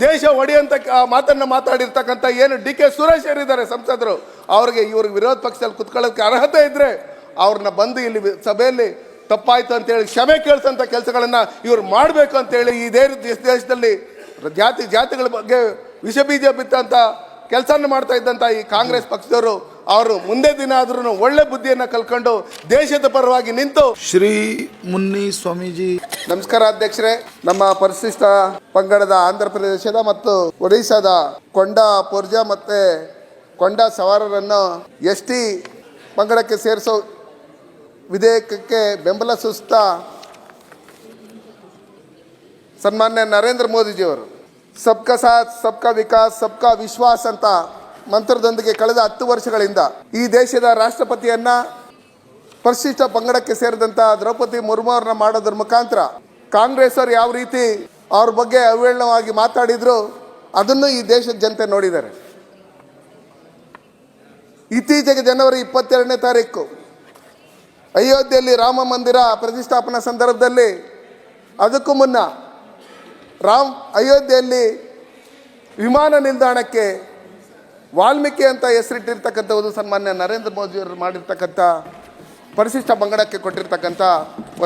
ದೇಶ ಒಡೆಯಂತ ಮಾತನ್ನ ಮಾತಾಡಿರ್ತಕ್ಕಂಥ ಏನು ಡಿ ಕೆ ಸುರೇಶ್ ಇದ್ದಾರೆ ಸಂಸದರು, ಅವ್ರಿಗೆ ಇವ್ರಿಗೆ ವಿರೋಧ ಪಕ್ಷದಲ್ಲಿ ಕುತ್ಕೊಳ್ಳೋದಕ್ಕೆ ಅರ್ಹತೆ ಇದ್ರೆ ಅವ್ರನ್ನ ಬಂದು ಇಲ್ಲಿ ಸಭೆಯಲ್ಲಿ ತಪ್ಪಾಯ್ತು ಅಂತೇಳಿ ಕ್ಷಮೆ ಕೇಳಿಸೋಂಥ ಕೆಲಸಗಳನ್ನ ಇವ್ರು ಮಾಡಬೇಕು ಅಂತೇಳಿ ಇದೇ ದೇಶ- ದೇಶದಲ್ಲಿ ಜಾತಿ ಜಾತಿಗಳ ಬಗ್ಗೆ ವಿಷ ಬೀಜ ಬಿತ್ತಂತ ಕೆಲಸನ ಮಾಡ್ತಾ ಇದ್ದಂಥ ಈ ಕಾಂಗ್ರೆಸ್ ಪಕ್ಷದವರು ಅವರು ಮುಂದೆ ದಿನ ಆದ್ರೂ ಒಳ್ಳೆ ಬುದ್ಧಿಯನ್ನ ಕಲ್ಕೊಂಡು ದೇಶದ ಪರವಾಗಿ ನಿಂತು ಶ್ರೀ ಮುನ್ನಿ ಸ್ವಾಮೀಜಿ. ನಮಸ್ಕಾರ ಅಧ್ಯಕ್ಷರೇ. ನಮ್ಮ ಪರಿಶಿಷ್ಟ ಪಂಗಡದ ಆಂಧ್ರ ಪ್ರದೇಶದ ಮತ್ತು ಒಡಿಶಾದ ಕೊಂಡ ಪೋರ್ಜಾ ಮತ್ತೆ ಕೊಂಡ ಸವಾರರನ್ನು ಎಸ್ ಟಿ ಪಂಗಡಕ್ಕೆ ಸೇರಿಸೋ ವಿಧೇಯಕಕ್ಕೆ ಬೆಂಬಲ ಸೂಚಿಸ್ತಾ ಸನ್ಮಾನ್ಯ ನರೇಂದ್ರ ಮೋದಿಜಿಯವರು. ಸಬ್ಕಾ ಸಾಥ್ ಸಬ್ಕಾ ವಿಕಾಸ್ ಸಬ್ಕಾ ವಿಶ್ವಾಸ್ ಅಂತ ಮಂತ್ರದೊಂದಿಗೆ ಕಳೆದ ಹತ್ತು ವರ್ಷಗಳಿಂದ ಈ ದೇಶದ ರಾಷ್ಟ್ರಪತಿಯನ್ನ ಪರಿಶಿಷ್ಟ ಪಂಗಡಕ್ಕೆ ಸೇರಿದಂಥ ದ್ರೌಪದಿ ಮುರ್ಮು ಅವ್ರನ್ನ ಮಾಡೋದ್ರ ಮುಖಾಂತರ ಕಾಂಗ್ರೆಸ್ ಅವರು ಯಾವ ರೀತಿ ಅವ್ರ ಬಗ್ಗೆ ಅವೇಳನವಾಗಿ ಮಾತಾಡಿದ್ರು, ಅದನ್ನು ಈ ದೇಶದ ಜನತೆ ನೋಡಿದ್ದಾರೆ. ಇತ್ತೀಚೆಗೆ ಜನವರಿ ಇಪ್ಪತ್ತೆರಡನೇ ತಾರೀಕು, ಅಯೋಧ್ಯೆಯಲ್ಲಿ ರಾಮ ಮಂದಿರ ಪ್ರತಿಷ್ಠಾಪನಾ ಸಂದರ್ಭದಲ್ಲಿ ಅದಕ್ಕೂ ಮುನ್ನ ರಾಮ್ ಅಯೋಧ್ಯೆಯಲ್ಲಿ ವಿಮಾನ ನಿಲ್ದಾಣಕ್ಕೆ ವಾಲ್ಮೀಕಿ ಅಂತ ಹೆಸರಿಟ್ಟಿರ್ತಕ್ಕಂಥದ್ದು ಸನ್ಮಾನ್ಯ ನರೇಂದ್ರ ಮೋದಿಯವರು ಮಾಡಿರ್ತಕ್ಕಂಥ ಪರಿಶಿಷ್ಟ ಬಂಗಡಕ್ಕೆ ಕೊಟ್ಟಿರ್ತಕ್ಕಂಥ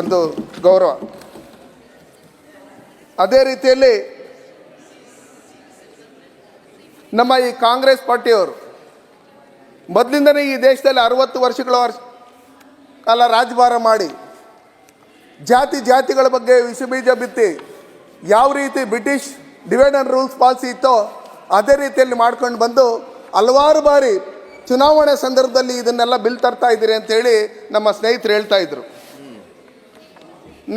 ಒಂದು ಗೌರವ. ಅದೇ ರೀತಿಯಲ್ಲಿ ನಮ್ಮ ಈ ಕಾಂಗ್ರೆಸ್ ಪಾರ್ಟಿಯವರು ಮೊದಲಿಂದನೇ ಈ ದೇಶದಲ್ಲಿ ಅರವತ್ತು ವರ್ಷಗಳ ವರ್ಷ ಕಾಲ ರಾಜಭಾರ ಮಾಡಿ ಜಾತಿ ಜಾತಿಗಳ ಬಗ್ಗೆ ವಿಷಬೀಜ ಬಿತ್ತಿ ಯಾವ ರೀತಿ British divide and rules policy ಇತ್ತೋ ಅದೇ ರೀತಿಯಲ್ಲಿ ಮಾಡ್ಕೊಂಡು ಬಂದು ಹಲವಾರು ಬಾರಿ ಚುನಾವಣೆ ಸಂದರ್ಭದಲ್ಲಿ ಇದನ್ನೆಲ್ಲ ಬಿಲ್ ತರ್ತಾ ಇದ್ದೀರಿ ಅಂತೇಳಿ ನಮ್ಮ ಸ್ನೇಹಿತರು ಹೇಳ್ತಾ ಇದ್ರು.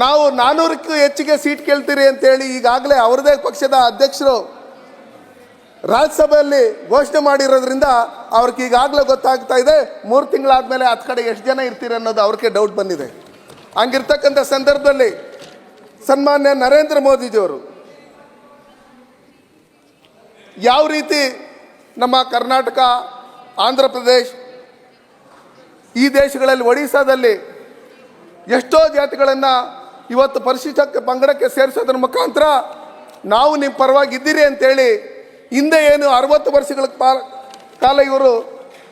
ನಾವು ನಾನ್ನೂರಕ್ಕೂ ಹೆಚ್ಚಿಗೆ ಸೀಟ್ ಕೇಳ್ತೀರಿ ಅಂತೇಳಿ ಈಗಾಗಲೇ ಅವರದೇ ಪಕ್ಷದ ಅಧ್ಯಕ್ಷರು ರಾಜ್ಯಸಭೆಯಲ್ಲಿ ಘೋಷಣೆ ಮಾಡಿರೋದ್ರಿಂದ ಅವ್ರಿಗೆ ಈಗಾಗಲೇ ಗೊತ್ತಾಗ್ತಾ ಇದೆ, ಮೂರು ತಿಂಗಳಾದ್ಮೇಲೆ ಹತ್ತು ಕಡೆ ಎಷ್ಟು ಜನ ಇರ್ತೀರಿ ಅನ್ನೋದು ಅವ್ರಿಗೆ ಡೌಟ್ ಬಂದಿದೆ. ಹಂಗಿರ್ತಕ್ಕಂಥ ಸಂದರ್ಭದಲ್ಲಿ ಸನ್ಮಾನ್ಯ ನರೇಂದ್ರ ಮೋದಿಜಿಯವರು ಯಾವ ರೀತಿ ನಮ್ಮ ಕರ್ನಾಟಕ, ಆಂಧ್ರ ಪ್ರದೇಶ್, ಈ ದೇಶಗಳಲ್ಲಿ ಒಡಿಶಾದಲ್ಲಿ ಎಷ್ಟೋ ಜಾತಿಗಳನ್ನು ಇವತ್ತು ಪರಿಶಿಷ್ಟ ಪಂಗಡಕ್ಕೆ ಸೇರಿಸೋದ್ರ ಮುಖಾಂತರ ನಾವು ನಿಮ್ಮ ಪರವಾಗಿ ಇದ್ದೀರಿ ಅಂತೇಳಿ ಹಿಂದೆ ಏನು ಅರವತ್ತು ವರ್ಷಗಳ ಕಾಲ ಇವರು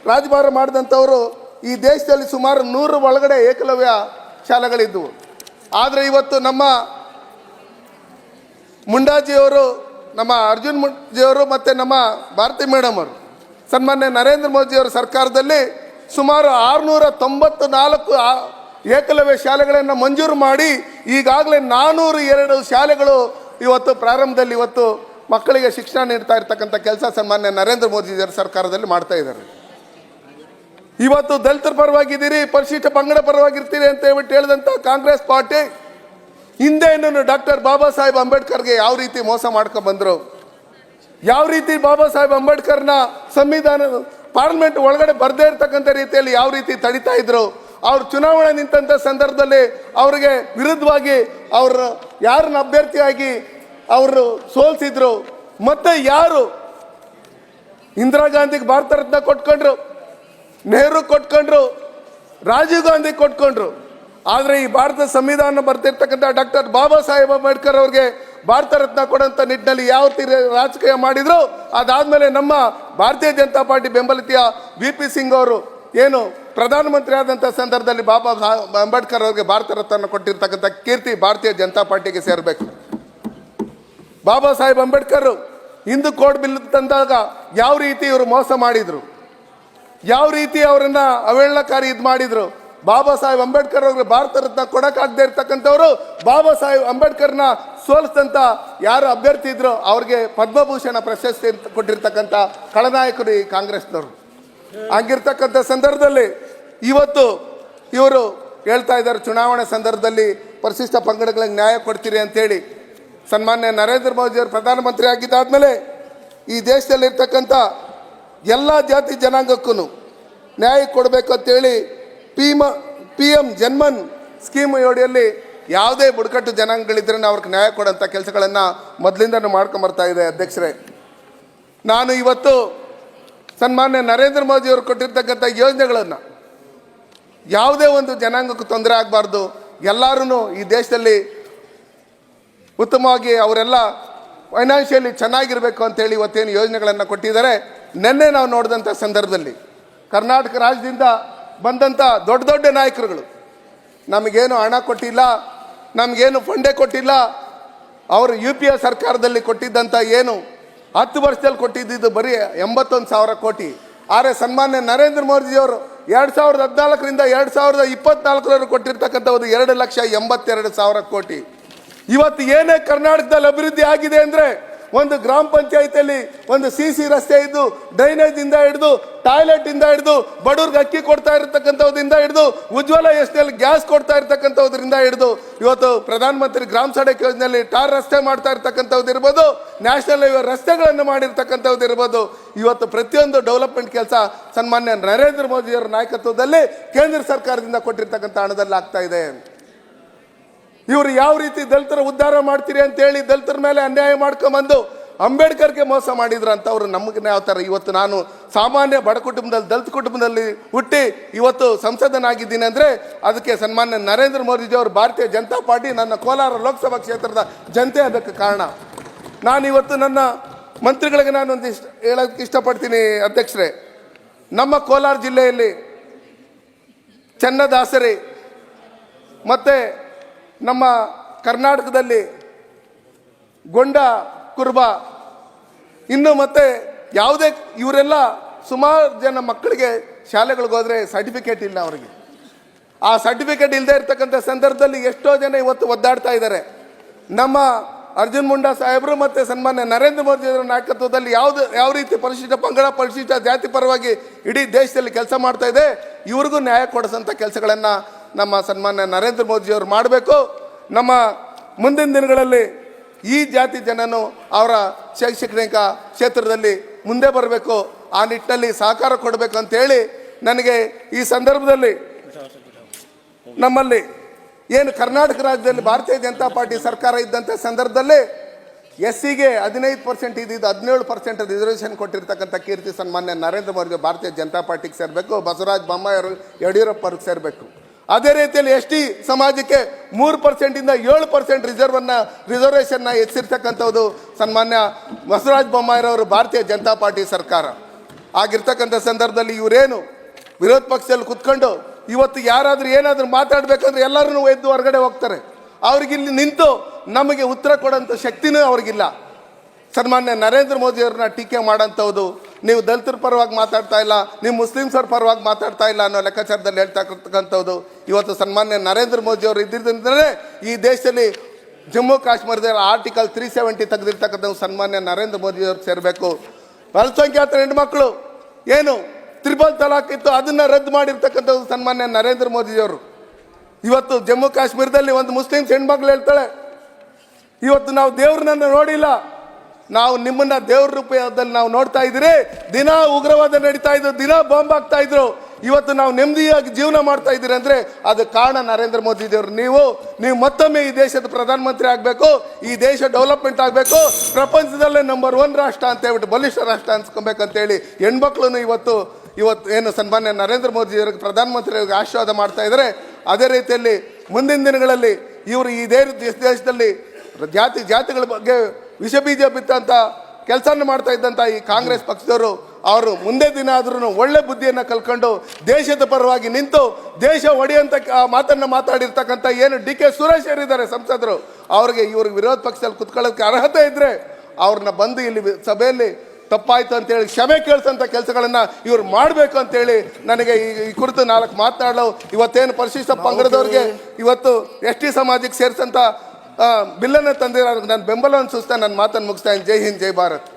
ರಾಜಭಾರ ಮಾಡಿದಂಥವರು ಈ ದೇಶದಲ್ಲಿ ಸುಮಾರು ನೂರು ಒಳಗಡೆ ಏಕಲವ್ಯ ಶಾಲೆಗಳಿದ್ದವು. ಆದರೆ ಇವತ್ತು ನಮ್ಮ ಮುಂಡಾಜಿಯವರು ನಮ್ಮ ಅರ್ಜುನ್ ಮುಂಡಾಜಿಯವರು ಮತ್ತು ನಮ್ಮ ಭಾರತಿ ಮೇಡಮ್ ಅವರು. ಸನ್ಮಾನ್ಯ ನರೇಂದ್ರ ಮೋದಿಯವರ ಸರ್ಕಾರದಲ್ಲಿ ಸುಮಾರು ಆರುನೂರ ತೊಂಬತ್ತು ನಾಲ್ಕು ಏಕಲವ್ಯ ಶಾಲೆಗಳನ್ನು ಮಂಜೂರು ಮಾಡಿ ಈಗಾಗಲೇ ನಾನ್ನೂರು ಎರಡು ಶಾಲೆಗಳು ಇವತ್ತು ಪ್ರಾರಂಭದಲ್ಲಿ ಇವತ್ತು ಮಕ್ಕಳಿಗೆ ಶಿಕ್ಷಣ ನೀಡ್ತಾ ಇರ್ತಕ್ಕಂಥ ಕೆಲಸ ಸನ್ಮಾನ್ಯ ನರೇಂದ್ರ ಮೋದಿಯವರ ಸರ್ಕಾರದಲ್ಲಿ ಮಾಡ್ತಾ ಇದ್ದಾರೆ. ಇವತ್ತು ದಲಿತರ ಪರವಾಗಿದ್ದೀರಿ, ಪರಿಶಿಷ್ಟ ಪಂಗಡ ಪರವಾಗಿರ್ತೀರಿ ಅಂತ ಹೇಳ್ಬಿಟ್ಟು ಹೇಳಿದಂಥ ಕಾಂಗ್ರೆಸ್ ಪಾರ್ಟಿ ಹಿಂದೆ ಡಾಕ್ಟರ್ ಬಾಬಾ ಸಾಹೇಬ್ ಅಂಬೇಡ್ಕರ್ಗೆ ಯಾವ ರೀತಿ ಮೋಸ ಮಾಡ್ಕೊಂಡು ಬಂದರು? ಯಾವ ರೀತಿ ಬಾಬಾ ಸಾಹೇಬ್ ಅಂಬೇಡ್ಕರ್ನ ಸಂವಿಧಾನ, ಪಾರ್ಲಿಮೆಂಟ್ ಒಳಗಡೆ ಬರದೇ ಇರ್ತಕ್ಕಂಥ ರೀತಿಯಲ್ಲಿ ಯಾವ ರೀತಿ ತಡಿತಾ ಇದ್ರು? ಅವ್ರು ಚುನಾವಣೆ ನಿಂತಂಥ ಸಂದರ್ಭದಲ್ಲಿ ಅವರಿಗೆ ವಿರುದ್ಧವಾಗಿ ಅವರು ಯಾರನ್ನ ಅಭ್ಯರ್ಥಿಯಾಗಿ ಅವರು ಸೋಲ್ಸಿದ್ರು? ಮತ್ತೆ ಯಾರು? ಇಂದಿರಾ ಗಾಂಧಿಗೆ ಭಾರತ ರತ್ನ ಕೊಟ್ಕೊಂಡ್ರು, ನೆಹರು ಕೊಟ್ಕೊಂಡ್ರು, ರಾಜೀವ್ ಗಾಂಧಿ ಕೊಟ್ಕೊಂಡ್ರು. ಆದರೆ ಈ ಭಾರತ ಸಂವಿಧಾನ ಬರ್ತಿರ್ತಕ್ಕಂಥ ಡಾಕ್ಟರ್ ಬಾಬಾ ಸಾಹೇಬ್ ಅಂಬೇಡ್ಕರ್ ಅವ್ರಿಗೆ ಭಾರತ ರತ್ನ ಕೊಡೋಂಥ ನಿಟ್ಟಿನಲ್ಲಿ ಯಾವ ತೀರ ರಾಜಕೀಯ ಮಾಡಿದ್ರು, ಅದಾದಮೇಲೆ ನಮ್ಮ ಭಾರತೀಯ ಜನತಾ ಪಾರ್ಟಿ ಬೆಂಬಲಿತಿಯ ವಿ ಪಿ ಸಿಂಗ್ ಅವರು ಏನು ಪ್ರಧಾನಮಂತ್ರಿ ಆದಂಥ ಸಂದರ್ಭದಲ್ಲಿ ಬಾಬಾ ಅಂಬೇಡ್ಕರ್ ಅವರಿಗೆ ಭಾರತ ರತ್ನ ಕೊಟ್ಟಿರ್ತಕ್ಕಂಥ ಕೀರ್ತಿ ಭಾರತೀಯ ಜನತಾ ಪಾರ್ಟಿಗೆ ಸೇರಬೇಕು. ಬಾಬಾ ಸಾಹೇಬ್ ಅಂಬೇಡ್ಕರ್ ಹಿಂದೂ ಕೋಡ್ ಬಿಲ್ ತಂದಾಗ ಯಾವ ರೀತಿ ಇವರು ಮೋಸ ಮಾಡಿದ್ರು, ಯಾವ ರೀತಿ ಅವರನ್ನು ಅವೇಳನಕಾರಿ ಇದು ಮಾಡಿದ್ರು ಬಾಬಾ ಸಾಹೇಬ್ ಅಂಬೇಡ್ಕರ್ ಅವ್ರಿಗೆ ಭಾರತ ರತ್ನ ಕೊಡೋಕ್ಕಾಗದೇ ಇರ್ತಕ್ಕಂಥವ್ರು ಬಾಬಾ ಸಾಹೇಬ್ ಅಂಬೇಡ್ಕರ್ನ ಸೋಲಿಸಿದಂಥ ಯಾರು ಅಭ್ಯರ್ಥಿ ಇದ್ರು ಅವ್ರಿಗೆ ಪದ್ಮಭೂಷಣ ಪ್ರಶಸ್ತಿ ಕೊಟ್ಟಿರ್ತಕ್ಕಂಥ ಖಳನಾಯಕರು ಈ ಕಾಂಗ್ರೆಸ್ನವರು. ಹಂಗಿರ್ತಕ್ಕಂಥ ಸಂದರ್ಭದಲ್ಲಿ ಇವತ್ತು ಇವರು ಹೇಳ್ತಾ ಇದ್ದಾರೆ, ಚುನಾವಣೆ ಸಂದರ್ಭದಲ್ಲಿ ಪರಿಶಿಷ್ಟ ಪಂಗಡಗಳಿಗೆ ನ್ಯಾಯ ಕೊಡ್ತೀರಿ ಅಂತೇಳಿ. ಸನ್ಮಾನ್ಯ ನರೇಂದ್ರ ಮೋದಿಯವರು ಪ್ರಧಾನಮಂತ್ರಿ ಆಗಿದ್ದಾದ್ಮೇಲೆ ಈ ದೇಶದಲ್ಲಿರ್ತಕ್ಕಂಥ ಎಲ್ಲ ಜಾತಿ ಜನಾಂಗಕ್ಕೂ ನ್ಯಾಯ ಕೊಡಬೇಕು ಅಂತೇಳಿ ಪಿ ಮ ಪಿ ಎಂ ಜನ್ಮನ್ ಸ್ಕೀಮ್ ಯೋಡಿಯಲ್ಲಿ ಯಾವುದೇ ಬುಡಕಟ್ಟು ಜನಾಂಗಗಳಿದ್ರೆ ಅವ್ರಿಗೆ ನ್ಯಾಯ ಕೊಡೋಂಥ ಕೆಲಸಗಳನ್ನು ಮೊದಲಿಂದನೂ ಮಾಡ್ಕೊಂಬರ್ತಾ ಇದೆ ಅಧ್ಯಕ್ಷರೇ. ನಾನು ಇವತ್ತು ಸನ್ಮಾನ್ಯ ನರೇಂದ್ರ ಮೋದಿ ಅವರು ಕೊಟ್ಟಿರ್ತಕ್ಕಂಥ ಯೋಜನೆಗಳನ್ನು ಯಾವುದೇ ಒಂದು ಜನಾಂಗಕ್ಕೂ ತೊಂದರೆ ಆಗಬಾರ್ದು. ಎಲ್ಲರೂ ಈ ದೇಶದಲ್ಲಿ ಉತ್ತಮವಾಗಿ ಅವರೆಲ್ಲ ಫೈನಾನ್ಷಿಯಲಿ ಚೆನ್ನಾಗಿರಬೇಕು ಅಂತೇಳಿ ಇವತ್ತೇನು ಯೋಜನೆಗಳನ್ನು ಕೊಟ್ಟಿದ್ದಾರೆ. ನಿನ್ನೆ ನಾವು ನೋಡಿದಂಥ ಸಂದರ್ಭದಲ್ಲಿ ಕರ್ನಾಟಕ ರಾಜ್ಯದಿಂದ ಬಂದಂಥ ದೊಡ್ಡ ದೊಡ್ಡ ನಾಯಕರುಗಳು. ನಮಗೇನು ಹಣ ಕೊಟ್ಟಿಲ್ಲ, ನಮಗೇನು ಫಂಡೇ ಕೊಟ್ಟಿಲ್ಲ. ಅವರು ಯು ಪಿ ಎ ಸರ್ಕಾರದಲ್ಲಿ ಕೊಟ್ಟಿದ್ದಂಥ ಏನು ಹತ್ತು ವರ್ಷದಲ್ಲಿ ಕೊಟ್ಟಿದ್ದು ಬರೀ ಎಂಬತ್ತೊಂದು ಸಾವಿರ ಕೋಟಿ. ಆದರೆ ಸನ್ಮಾನ್ಯ ನರೇಂದ್ರ ಮೋದಿಜಿಯವರು ಎರಡು ಸಾವಿರದ ಹದಿನಾಲ್ಕರಿಂದ ಎರಡು ಸಾವಿರದ ಇಪ್ಪತ್ನಾಲ್ಕರವರೆಗೆ ಕೊಟ್ಟಿರ್ತಕ್ಕಂಥ ಒಂದು ಎರಡು ಲಕ್ಷ ಎಂಬತ್ತೆರಡು ಸಾವಿರ ಕೋಟಿ. ಇವತ್ತು ಏನೇ ಕರ್ನಾಟಕದಲ್ಲಿ ಅಭಿವೃದ್ಧಿ ಆಗಿದೆ ಅಂದರೆ ಒಂದು ಗ್ರಾಮ ಪಂಚಾಯಿತಿಯಲ್ಲಿ ಒಂದು ಸಿ ಸಿ ರಸ್ತೆ ಇದ್ದು ಡ್ರೈನೇಜ್ ಇಂದ ಹಿಡಿದು ಟಾಯ್ಲೆಟ್ ಇಂದ ಹಿಡಿದು, ಬಡವ್ರಿಗೆ ಅಕ್ಕಿ ಕೊಡ್ತಾ ಇರತಕ್ಕಂಥದ್ರಿಂದ ಹಿಡಿದು, ಉಜ್ವಲ ಯೋಜನೆಯಲ್ಲಿ ಗ್ಯಾಸ್ ಕೊಡ್ತಾ ಇರತಕ್ಕಂಥದ್ರಿಂದ ಹಿಡಿದು, ಇವತ್ತು ಪ್ರಧಾನಮಂತ್ರಿ ಗ್ರಾಮ ಸಡಕ್ ಯೋಜನೆಯಲ್ಲಿ ಟಾರ್ ರಸ್ತೆ ಮಾಡ್ತಾ ಇರ್ತಕ್ಕಂಥದ್ದು ಇರ್ಬೋದು ನ್ಯಾಷನಲ್ ಹೈವೇ ರಸ್ತೆಗಳನ್ನು ಮಾಡಿರ್ತಕ್ಕಂಥದ್ದು ಇರ್ಬೋದು. ಇವತ್ತು ಪ್ರತಿಯೊಂದು ಡೆವಲಪ್ಮೆಂಟ್ ಕೆಲಸ ಸನ್ಮಾನ್ಯ ನರೇಂದ್ರ ಮೋದಿಯವರ ನಾಯಕತ್ವದಲ್ಲಿ ಕೇಂದ್ರ ಸರ್ಕಾರದಿಂದ ಕೊಟ್ಟಿರ್ತಕ್ಕಂಥ ಹಣದಲ್ಲಿ ಆಗ್ತಾ ಇದೆ. ಇವರು ಯಾವ ರೀತಿ ದಲಿತರ ಉದ್ಧಾರ ಮಾಡ್ತೀರಿ ಅಂತ ಹೇಳಿ ದಲಿತರ ಮೇಲೆ ಅನ್ಯಾಯ ಮಾಡ್ಕೊಂಬಂದು ಅಂಬೇಡ್ಕರ್ಗೆ ಮೋಸ ಮಾಡಿದ್ರು ಅಂತ ಅವರು ನಮಗೆ ಯಾವ ಥರ ಇವತ್ತು ನಾನು ಸಾಮಾನ್ಯ ಬಡ ಕುಟುಂಬದಲ್ಲಿ, ದಲಿತ ಕುಟುಂಬದಲ್ಲಿ ಹುಟ್ಟಿ ಇವತ್ತು ಸಂಸದನಾಗಿದ್ದೀನಿ ಅಂದರೆ ಅದಕ್ಕೆ ಸನ್ಮಾನ್ಯ ನರೇಂದ್ರ ಮೋದಿಜಿ ಅವರು ಭಾರತೀಯ ಜನತಾ ಪಾರ್ಟಿ ನನ್ನ ಕೋಲಾರ ಲೋಕಸಭಾ ಕ್ಷೇತ್ರದ ಜನತೆ ಅದಕ್ಕೆ ಕಾರಣ. ನಾನು ಇವತ್ತು ನನ್ನ ಮಂತ್ರಿಗಳಿಗೆ ನಾನು ಒಂದು ಇಷ್ಟ ಹೇಳೋಕ್ಕೆ ಇಷ್ಟಪಡ್ತೀನಿ ಅಧ್ಯಕ್ಷರೇ. ನಮ್ಮ ಕೋಲಾರ ಜಿಲ್ಲೆಯಲ್ಲಿ ಚನ್ನದಾಸರಿ ಮತ್ತು ನಮ್ಮ ಕರ್ನಾಟಕದಲ್ಲಿ ಗೊಂಡ, ಕುರುಬ, ಇನ್ನು ಮತ್ತೆ ಯಾವುದೇ ಇವರೆಲ್ಲ ಸುಮಾರು ಜನ ಮಕ್ಕಳಿಗೆ ಶಾಲೆಗಳಿಗೆ ಹೋದರೆ ಸರ್ಟಿಫಿಕೇಟ್ ಇಲ್ಲ ಅವರಿಗೆ. ಆ ಸರ್ಟಿಫಿಕೇಟ್ ಇಲ್ಲದೆ ಇರ್ತಕ್ಕಂಥ ಸಂದರ್ಭದಲ್ಲಿ ಎಷ್ಟೋ ಜನ ಇವತ್ತು ಒದ್ದಾಡ್ತಾ ಇದ್ದಾರೆ. ನಮ್ಮ ಅರ್ಜುನ್ ಮುಂಡಾ ಸಾಹೇಬರು ಮತ್ತು ಸನ್ಮಾನ್ಯ ನರೇಂದ್ರ ಮೋದಿ ಅವರ ನಾಯಕತ್ವದಲ್ಲಿ ಯಾವುದು, ಯಾವ ರೀತಿ ಪರಿಶಿಷ್ಟ ಪಂಗಡ, ಪರಿಶಿಷ್ಟ ಜಾತಿ ಪರವಾಗಿ ಇಡೀ ದೇಶದಲ್ಲಿ ಕೆಲಸ ಮಾಡ್ತಾ ಇದೆ, ಇವ್ರಿಗೂ ನ್ಯಾಯ ಕೊಡಿಸೋಂಥ ಕೆಲಸಗಳನ್ನು ನಮ್ಮ ಸನ್ಮಾನ್ಯ ನರೇಂದ್ರ ಮೋದಿಯವರು ಮಾಡಬೇಕು. ನಮ್ಮ ಮುಂದಿನ ದಿನಗಳಲ್ಲಿ ಈ ಜಾತಿ ಜನನು ಅವರ ಶೈಕ್ಷಣಿಕ ಕ್ಷೇತ್ರದಲ್ಲಿ ಮುಂದೆ ಬರಬೇಕು. ಆ ನಿಟ್ಟಿನಲ್ಲಿ ಸಹಕಾರ ಕೊಡಬೇಕು ಅಂತೇಳಿ ನನಗೆ ಈ ಸಂದರ್ಭದಲ್ಲಿ ನಮ್ಮಲ್ಲಿ ಏನು ಕರ್ನಾಟಕ ರಾಜ್ಯದಲ್ಲಿ ಭಾರತೀಯ ಜನತಾ ಪಾರ್ಟಿ ಸರ್ಕಾರ ಇದ್ದಂಥ ಸಂದರ್ಭದಲ್ಲಿ ಎಸ್ ಸಿಗೆ ಹದಿನೈದು ಪರ್ಸೆಂಟ್ ಇದ್ದಿದ್ದು ಹದಿನೇಳು ಪರ್ಸೆಂಟ್ ರಿಸರ್ವೇಷನ್ ಕೊಟ್ಟಿರ್ತಕ್ಕಂಥ ಕೀರ್ತಿ ಸನ್ಮಾನ್ಯ ನರೇಂದ್ರ ಮೋದಿ ಭಾರತೀಯ ಜನತಾ ಪಾರ್ಟಿಗೆ ಸೇರಬೇಕು. ಬಸವರಾಜ ಬೊಮ್ಮಾಯಿ ಅವರು ಯಡಿಯೂರಪ್ಪ ಅವ್ರಿಗೆ ಸೇರಬೇಕು. ಅದೇ ರೀತಿಯಲ್ಲಿ ಎಸ್ ಟಿ ಸಮಾಜಕ್ಕೆ ಮೂರು ಪರ್ಸೆಂಟಿಂದ ಏಳು ಪರ್ಸೆಂಟ್ ರಿಸರ್ವನ್ನ ರಿಸರ್ವೇಷನ್ನ ಹೆಚ್ಚಿರ್ತಕ್ಕಂಥದ್ದು ಸನ್ಮಾನ್ಯ ಬಸವರಾಜ ಬೊಮ್ಮಾಯಿರವರು ಭಾರತೀಯ ಜನತಾ ಪಾರ್ಟಿ ಸರ್ಕಾರ. ಆಗಿರ್ತಕ್ಕಂಥ ಸಂದರ್ಭದಲ್ಲಿ ಇವರೇನು ವಿರೋಧ ಪಕ್ಷದಲ್ಲಿ ಕುತ್ಕೊಂಡು ಇವತ್ತು ಯಾರಾದರೂ ಏನಾದರೂ ಮಾತಾಡಬೇಕಂದ್ರೆ ಎಲ್ಲರೂ ಎದ್ದು ಹೊರಗಡೆ ಹೋಗ್ತಾರೆ. ಅವ್ರಿಗಿಲ್ಲಿ ನಿಂತು ನಮಗೆ ಉತ್ತರ ಕೊಡೋಂಥ ಶಕ್ತಿನೂ ಅವ್ರಿಗಿಲ್ಲ. ಸನ್ಮಾನ್ಯ ನರೇಂದ್ರ ಮೋದಿಯವ್ರನ್ನ ಟೀಕೆ ಮಾಡೋಂಥದ್ದು ನೀವು ದಲಿತರ ಪರವಾಗಿ ಮಾತಾಡ್ತಾ ಇಲ್ಲ, ನೀವು ಮುಸ್ಲಿಮ್ಸರ ಪರವಾಗಿ ಮಾತಾಡ್ತಾ ಇಲ್ಲ ಅನ್ನೋ ಲೆಕ್ಕಾಚಾರದಲ್ಲಿ ಹೇಳ್ತಾ ಇರ್ತಕ್ಕಂಥದ್ದು ಇವತ್ತು ಸನ್ಮಾನ್ಯ ನರೇಂದ್ರ ಮೋದಿ ಅವರು ಇದ್ದಿದ್ದರೆ ಈ ದೇಶದಲ್ಲಿ ಜಮ್ಮು ಕಾಶ್ಮೀರದಲ್ಲಿ ಆರ್ಟಿಕಲ್ ತ್ರೀ ಸೆವೆಂಟಿ ತೆಗೆದಿರ್ತಕ್ಕಂಥ ಸನ್ಮಾನ್ಯ ನರೇಂದ್ರ ಮೋದಿ ಅವ್ರಿಗೆ ಸೇರಬೇಕು. ಅಲ್ಪಸಂಖ್ಯಾತರ ಹೆಣ್ಮಕ್ಳು, ಏನು ತ್ರಿಬಲ್ ತಲಾಖ್ ಇತ್ತು, ಅದನ್ನು ರದ್ದು ಮಾಡಿರ್ತಕ್ಕಂಥದ್ದು ಸನ್ಮಾನ್ಯ ನರೇಂದ್ರ ಮೋದಿಯವರು ಇವತ್ತು ಜಮ್ಮು ಕಾಶ್ಮೀರದಲ್ಲಿ ಒಂದು ಮುಸ್ಲಿಮ್ಸ್ ಹೆಣ್ಮಕ್ಳು ಹೇಳ್ತಾಳೆ, ಇವತ್ತು ನಾವು ದೇವ್ರನ್ನ ನೋಡಿಲ್ಲ ನಾವು ನಿಮ್ಮನ್ನ ದೇವ್ರ ರೂಪದಲ್ಲಿ ನಾವು ನೋಡ್ತಾ ಇದ್ದೀರಿ. ದಿನ ಉಗ್ರವಾದ ನಡೀತಾ ಇದ್ರು ದಿನ ಬಾಂಬ್ ಆಗ್ತಾ ಇದ್ರು. ಇವತ್ತು ನಾವು ನೆಮ್ಮದಿಯಾಗಿ ಜೀವನ ಮಾಡ್ತಾ ಇದ್ದೀರಿ ಅಂದ್ರೆ ಅದು ಕಾರಣ ನರೇಂದ್ರ ಮೋದಿ ದೇವರು. ನೀವು ನೀವು ಮತ್ತೊಮ್ಮೆ ಈ ದೇಶದ ಪ್ರಧಾನಮಂತ್ರಿ ಆಗಬೇಕು, ಈ ದೇಶ ಡೆವಲಪ್ಮೆಂಟ್ ಆಗಬೇಕು. ಪ್ರಪಂಚದಲ್ಲೇ ನಂಬರ್ ಒನ್ ರಾಷ್ಟ್ರ ಅಂತ ಹೇಳ್ಬಿಟ್ಟು ಬಲಿಷ್ಠ ರಾಷ್ಟ್ರ ಅನ್ಸ್ಕೊಬೇಕಂತೇಳಿ ಹೆಣ್ಮಕ್ಳು ಇವತ್ತು ಇವತ್ತು ಏನು ಸನ್ಮಾನ್ಯ ನರೇಂದ್ರ ಮೋದಿ ಅವರಿಗೆ, ಪ್ರಧಾನಮಂತ್ರಿ ಅವ್ರಿಗೆ ಆಶೀರ್ವಾದ ಮಾಡ್ತಾ ಇದ್ದಾರೆ. ಅದೇ ರೀತಿಯಲ್ಲಿ ಮುಂದಿನ ದಿನಗಳಲ್ಲಿ ಇವರು ಈ ದೇ ದೇಶದಲ್ಲಿ ಜಾತಿ, ಜಾತಿಗಳ ಬಗ್ಗೆ ವಿಷ ಬೀಜ ಬಿತ್ತಂತ ಕೆಲಸನ ಮಾಡ್ತಾ ಇದ್ದಂಥ ಈ ಕಾಂಗ್ರೆಸ್ ಪಕ್ಷದವರು ಅವರು ಮುಂದೆ ದಿನ ಆದ್ರೂ ಒಳ್ಳೆ ಬುದ್ಧಿಯನ್ನು ಕಲ್ಕೊಂಡು ದೇಶದ ಪರವಾಗಿ ನಿಂತು ದೇಶ ಒಡೆಯಂತ ಮಾತನ್ನು ಮಾತಾಡಿರ್ತಕ್ಕಂಥ ಏನು ಡಿ ಕೆ ಸುರೇಶ್ ಏನಿದ್ದಾರೆ ಸಂಸದರು ಅವ್ರಿಗೆ ಇವ್ರಿಗೆ ವಿರೋಧ ಪಕ್ಷದಲ್ಲಿ ಕುತ್ಕೊಳ್ಳೋದಕ್ಕೆ ಅರ್ಹತೆ ಇದ್ರೆ ಅವ್ರನ್ನ ಬಂದು ಇಲ್ಲಿ ಸಭೆಯಲ್ಲಿ ತಪ್ಪಾಯ್ತು ಅಂತೇಳಿ ಕ್ಷಮೆ ಕೇಳಿಸೋಂಥ ಕೆಲಸಗಳನ್ನು ಇವ್ರು ಮಾಡಬೇಕು ಅಂತೇಳಿ ನನಗೆ ಈ ಈ ಕುರಿತು ನಾಲ್ಕು ಮಾತನಾಡಲು ಇವತ್ತೇನು ಪರಿಶಿಷ್ಟ ಪಂಗಡದವ್ರಿಗೆ ಇವತ್ತು ಎಸ್ ಟಿ ಸಮಾಜಕ್ಕೆ ಸೇರಿಸಂತ ಬಿಲ್ಲನ್ನು ತಂದಿರೋ ನಾನು ಬೆಂಬಲವನ್ನು ಸೂಚಿಸ್ತಾ ನನ್ನ ಮಾತನ್ನು ಮುಗಿಸ್ತಾ. ಜೈ ಹಿಂದ್ ಜೈ ಭಾರತ್